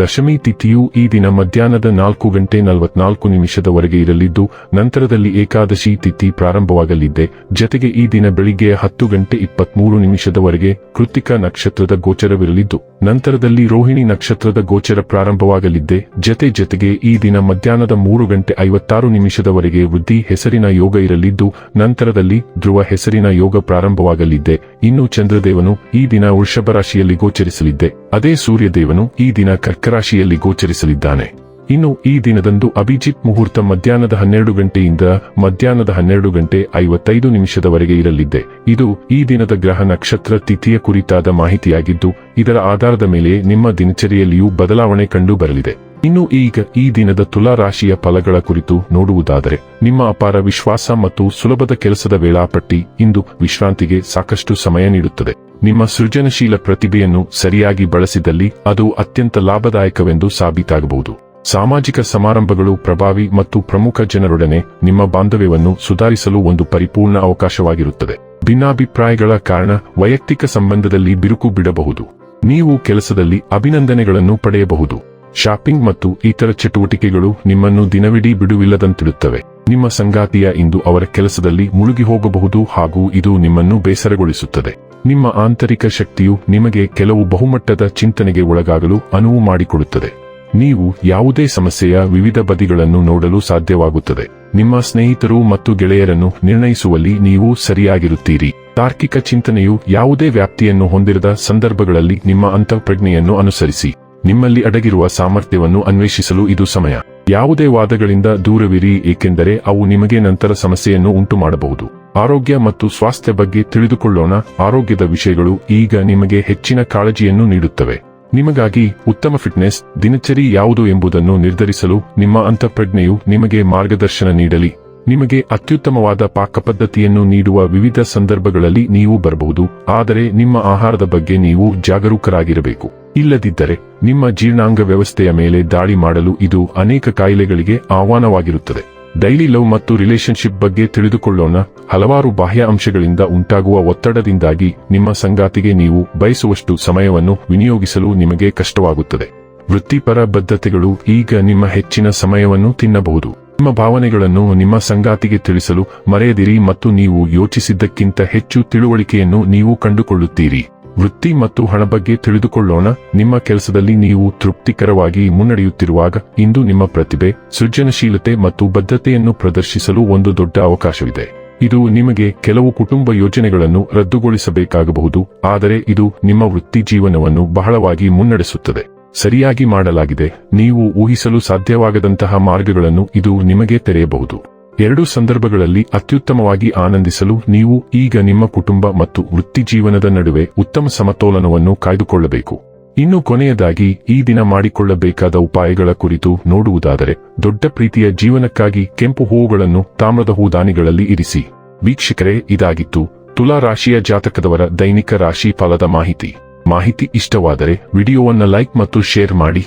ದಶಮಿ ತಿಥಿಯು ಈ ದಿನ ಮಧ್ಯಾಹ್ನದ ನಾಲ್ಕು ಗಂಟೆ ನಲವತ್ನಾಲ್ಕು ನಿಮಿಷದವರೆಗೆ ಇರಲಿದ್ದು, ನಂತರದಲ್ಲಿ ಏಕಾದಶಿ ತಿಥಿ ಪ್ರಾರಂಭವಾಗಲಿದೆ. ಜತೆಗೆ ಈ ದಿನ ಬೆಳಿಗ್ಗೆ ಹತ್ತು ಗಂಟೆ ಇಪ್ಪತ್ಮೂರು ನಿಮಿಷದವರೆಗೆ ಕೃತಿಕ ನಕ್ಷತ್ರದ ಗೋಚರವಿರಲಿದ್ದು, ನಂತರದಲ್ಲಿ ರೋಹಿಣಿ ನಕ್ಷತ್ರದ ಗೋಚರ ಪ್ರಾರಂಭವಾಗಲಿದೆ. ಜತೆ ಜತೆಗೆ ಈ ದಿನ ಮಧ್ಯಾಹ್ನದ ಮೂರು ಗಂಟೆ ಐವತ್ತಾರು ನಿಮಿಷದವರೆಗೆ ವೃದ್ಧಿ ಹೆಸರಿನ ಯೋಗ ಇರಲಿದ್ದು, ನಂತರದಲ್ಲಿ ಧ್ರುವ ಹೆಸರಿನ ಯೋಗ ಪ್ರಾರಂಭವಾಗಲಿದೆ. ಇನ್ನು ಚಂದ್ರದೇವನು ಈ ದಿನ ವೃಷಭ ರಾಶಿಯಲ್ಲಿ ಗೋಚರಿಸಲಿದ್ದೆ ಅದೇ ಸೂರ್ಯದೇವನು ಈ ದಿನ ಕರ್ಕರಾಶಿಯಲ್ಲಿ ಗೋಚರಿಸಲಿದ್ದಾನೆ. ಇನ್ನು ಈ ದಿನದಂದು ಅಭಿಜಿತ್ ಮುಹೂರ್ತ ಮಧ್ಯಾಹ್ನದ ಹನ್ನೆರಡು ಗಂಟೆಯಿಂದ ಮಧ್ಯಾಹ್ನದ ಹನ್ನೆರಡು ಗಂಟೆ ಐವತ್ತೈದು ನಿಮಿಷದವರೆಗೆ ಇರಲಿದೆ ಇದು ಈ ದಿನದ ಗ್ರಹ ನಕ್ಷತ್ರ ತಿಥಿಯ ಕುರಿತಾದ ಮಾಹಿತಿಯಾಗಿದ್ದು, ಇದರ ಆಧಾರದ ಮೇಲೆ ನಿಮ್ಮ ದಿನಚರಿಯಲ್ಲಿಯೂ ಬದಲಾವಣೆ ಕಂಡು ಬರಲಿದೆ. ಇನ್ನು ಈಗ ಈ ದಿನದ ತುಲಾ ರಾಶಿಯ ಫಲಗಳ ಕುರಿತು ನೋಡುವುದಾದರೆ, ನಿಮ್ಮ ಅಪಾರ ವಿಶ್ವಾಸ ಮತ್ತು ಸುಲಭದ ಕೆಲಸದ ವೇಳಾಪಟ್ಟಿ ಇಂದು ವಿಶ್ರಾಂತಿಗೆ ಸಾಕಷ್ಟು ಸಮಯ ನೀಡುತ್ತದೆ. ನಿಮ್ಮ ಸೃಜನಶೀಲ ಪ್ರತಿಭೆಯನ್ನು ಸರಿಯಾಗಿ ಬಳಸಿದಲ್ಲಿ ಅದು ಅತ್ಯಂತ ಲಾಭದಾಯಕವೆಂದು ಸಾಬೀತಾಗಬಹುದು. ಸಾಮಾಜಿಕ ಸಮಾರಂಭಗಳು ಪ್ರಭಾವಿ ಮತ್ತು ಪ್ರಮುಖ ಜನರೊಡನೆ ನಿಮ್ಮ ಬಾಂಧವ್ಯವನ್ನು ಸುಧಾರಿಸಲು ಒಂದು ಪರಿಪೂರ್ಣ ಅವಕಾಶವಾಗಿರುತ್ತದೆ. ಭಿನ್ನಾಭಿಪ್ರಾಯಗಳ ಕಾರಣ ವೈಯಕ್ತಿಕ ಸಂಬಂಧದಲ್ಲಿ ಬಿರುಕು ಬಿಡಬಹುದು. ನೀವು ಕೆಲಸದಲ್ಲಿ ಅಭಿನಂದನೆಗಳನ್ನು ಪಡೆಯಬಹುದು. ಶಾಪಿಂಗ್ ಮತ್ತು ಇತರ ಚಟುವಟಿಕೆಗಳು ನಿಮ್ಮನ್ನು ದಿನವಿಡೀ ಬಿಡುವಿಲ್ಲದಂತಿಡುತ್ತವೆ. ನಿಮ್ಮ ಸಂಗಾತಿಯ ಇಂದು ಅವರ ಕೆಲಸದಲ್ಲಿ ಮುಳುಗಿ ಹೋಗಬಹುದು ಹಾಗೂ ಇದು ನಿಮ್ಮನ್ನು ಬೇಸರಗೊಳಿಸುತ್ತದೆ. ನಿಮ್ಮ ಆಂತರಿಕ ಶಕ್ತಿಯು ನಿಮಗೆ ಕೆಲವು ಬಹುಮಟ್ಟದ ಚಿಂತನೆಗೆ ಒಳಗಾಗಲು ಅನುವು ಮಾಡಿಕೊಡುತ್ತದೆ. ನೀವು ಯಾವುದೇ ಸಮಸ್ಯೆಯ ವಿವಿಧ ಬದಿಗಳನ್ನು ನೋಡಲು ಸಾಧ್ಯವಾಗುತ್ತದೆ. ನಿಮ್ಮ ಸ್ನೇಹಿತರು ಮತ್ತು ಗೆಳೆಯರನ್ನು ನಿರ್ಣಯಿಸುವಲ್ಲಿ ನೀವು ಸರಿಯಾಗಿರುತ್ತೀರಿ. ತಾರ್ಕಿಕ ಚಿಂತನೆಯು ಯಾವುದೇ ವ್ಯಾಪ್ತಿಯನ್ನು ಹೊಂದಿರದ ಸಂದರ್ಭಗಳಲ್ಲಿ ನಿಮ್ಮ ಅಂತಃಪ್ರಜ್ಞೆಯನ್ನು ಅನುಸರಿಸಿ. ನಿಮ್ಮಲ್ಲಿ ಅಡಗಿರುವ ಸಾಮರ್ಥ್ಯವನ್ನು ಅನ್ವೇಷಿಸಲು ಇದು ಸಮಯ. ಯಾವುದೇ ವಾದಗಳಿಂದ ದೂರವಿರಿ, ಏಕೆಂದರೆ ಅವು ನಿಮಗೆ ನಂತರ ಸಮಸ್ಯೆಯನ್ನು ಉಂಟು ಮಾಡಬಹುದು ಆರೋಗ್ಯ ಮತ್ತು ಸ್ವಾಸ್ಥ್ಯ ಬಗ್ಗೆ ತಿಳಿದುಕೊಳ್ಳೋಣ. ಆರೋಗ್ಯದ ವಿಷಯಗಳು ಈಗ ನಿಮಗೆ ಹೆಚ್ಚಿನ ಕಾಳಜಿಯನ್ನು ನೀಡುತ್ತವೆ. ನಿಮಗಾಗಿ ಉತ್ತಮ ಫಿಟ್ನೆಸ್, ದಿನಚರಿ ಯಾವುದು ಎಂಬುದನ್ನು ನಿರ್ಧರಿಸಲು ನಿಮ್ಮ ಅಂತಃಪ್ರಜ್ಞೆಯು ನಿಮಗೆ ಮಾರ್ಗದರ್ಶನ ನೀಡಲಿ. ನಿಮಗೆ ಅತ್ಯುತ್ತಮವಾದ ಪಾಕಪದ್ಧತಿಯನ್ನು ನೀಡುವ ವಿವಿಧ ಸಂದರ್ಭಗಳಲ್ಲಿ ನೀವು ಬರಬಹುದು. ಆದರೆ ನಿಮ್ಮ ಆಹಾರದ ಬಗ್ಗೆ ನೀವು ಜಾಗರೂಕರಾಗಿರಬೇಕು. ಇಲ್ಲದಿದ್ದರೆ ನಿಮ್ಮ ಜೀರ್ಣಾಂಗ ವ್ಯವಸ್ಥೆಯ ಮೇಲೆ ದಾಳಿ ಮಾಡಲು ಇದು ಅನೇಕ ಕಾಯಿಲೆಗಳಿಗೆ ಆಹ್ವಾನವಾಗಿರುತ್ತದೆ. ಡೈಲಿ ಲವ್ ಮತ್ತು ರಿಲೇಶನ್ಶಿಪ್ ಬಗ್ಗೆ ತಿಳಿದುಕೊಳ್ಳೋಣ. ಹಲವಾರು ಬಾಹ್ಯ ಅಂಶಗಳಿಂದ ಉಂಟಾಗುವ ಒತ್ತಡದಿಂದಾಗಿ ನಿಮ್ಮ ಸಂಗಾತಿಗೆ ನೀವು ಬಯಸುವಷ್ಟು ಸಮಯವನ್ನು ವಿನಿಯೋಗಿಸಲು ನಿಮಗೆ ಕಷ್ಟವಾಗುತ್ತದೆ. ವೃತ್ತಿಪರ ಬದ್ಧತೆಗಳು ಈಗ ನಿಮ್ಮ ಹೆಚ್ಚಿನ ಸಮಯವನ್ನು ತಿನ್ನಬಹುದು. ನಿಮ್ಮ ಭಾವನೆಗಳನ್ನು ನಿಮ್ಮ ಸಂಗಾತಿಗೆ ತಿಳಿಸಲು ಮರೆಯದಿರಿ ಮತ್ತು ನೀವು ಯೋಚಿಸಿದ್ದಕ್ಕಿಂತ ಹೆಚ್ಚು ತಿಳುವಳಿಕೆಯನ್ನು ನೀವು ಕಂಡುಕೊಳ್ಳುತ್ತೀರಿ. ವೃತ್ತಿ ಮತ್ತು ಹಣ ಬಗ್ಗೆ ತಿಳಿದುಕೊಳ್ಳೋಣ. ನಿಮ್ಮ ಕೆಲಸದಲ್ಲಿ ನೀವು ತೃಪ್ತಿಕರವಾಗಿ ಮುನ್ನಡೆಯುತ್ತಿರುವಾಗ ಇಂದು ನಿಮ್ಮ ಪ್ರತಿಭೆ, ಸೃಜನಶೀಲತೆ ಮತ್ತು ಬದ್ಧತೆಯನ್ನು ಪ್ರದರ್ಶಿಸಲು ಒಂದು ದೊಡ್ಡ ಅವಕಾಶವಿದೆ. ಇದು ನಿಮಗೆ ಕೆಲವು ಕುಟುಂಬ ಯೋಜನೆಗಳನ್ನು ರದ್ದುಗೊಳಿಸಬೇಕಾಗಬಹುದು, ಆದರೆ ಇದು ನಿಮ್ಮ ವೃತ್ತಿ ಜೀವನವನ್ನು ಬಹಳವಾಗಿ ಮುನ್ನಡೆಸುತ್ತದೆ. ಸರಿಯಾಗಿ ಮಾಡಲಾಗಿದೆ, ನೀವು ಊಹಿಸಲು ಸಾಧ್ಯವಾಗದಂತಹ ಮಾರ್ಗಗಳನ್ನು ಇದು ನಿಮಗೆ ತೆರೆಯಬಹುದು. ಎರಡು ಸಂದರ್ಭಗಳಲ್ಲಿ ಅತ್ಯುತ್ತಮವಾಗಿ ಆನಂದಿಸಲು ನೀವು ಈಗ ನಿಮ್ಮ ಕುಟುಂಬ ಮತ್ತು ವೃತ್ತಿ ಜೀವನದ ನಡುವೆ ಉತ್ತಮ ಸಮತೋಲನವನ್ನು ಕಾಯ್ದುಕೊಳ್ಳಬೇಕು. ಇನ್ನು ಕೊನೆಯದಾಗಿ, ಈ ದಿನ ಮಾಡಿಕೊಳ್ಳಬೇಕಾದ ಉಪಾಯಗಳ ಕುರಿತು ನೋಡುವುದಾದರೆ, ದೊಡ್ಡ ಪ್ರೀತಿಯ ಜೀವನಕ್ಕಾಗಿ ಕೆಂಪು ಹೂವುಗಳನ್ನು ತಾಮ್ರದ ಹೂದಾನಿಗಳಲ್ಲಿ ಇರಿಸಿ. ವೀಕ್ಷಕರೇ, ಇದಾಗಿತ್ತು ತುಲಾ ರಾಶಿಯ ಜಾತಕದವರ ದೈನಿಕ ರಾಶಿ ಫಲದ ಮಾಹಿತಿ. ಮಾಹಿತಿ ಇಷ್ಟವಾದರೆ ವಿಡಿಯೋವನ್ನು ಲೈಕ್ ಮತ್ತು ಶೇರ್ ಮಾಡಿ.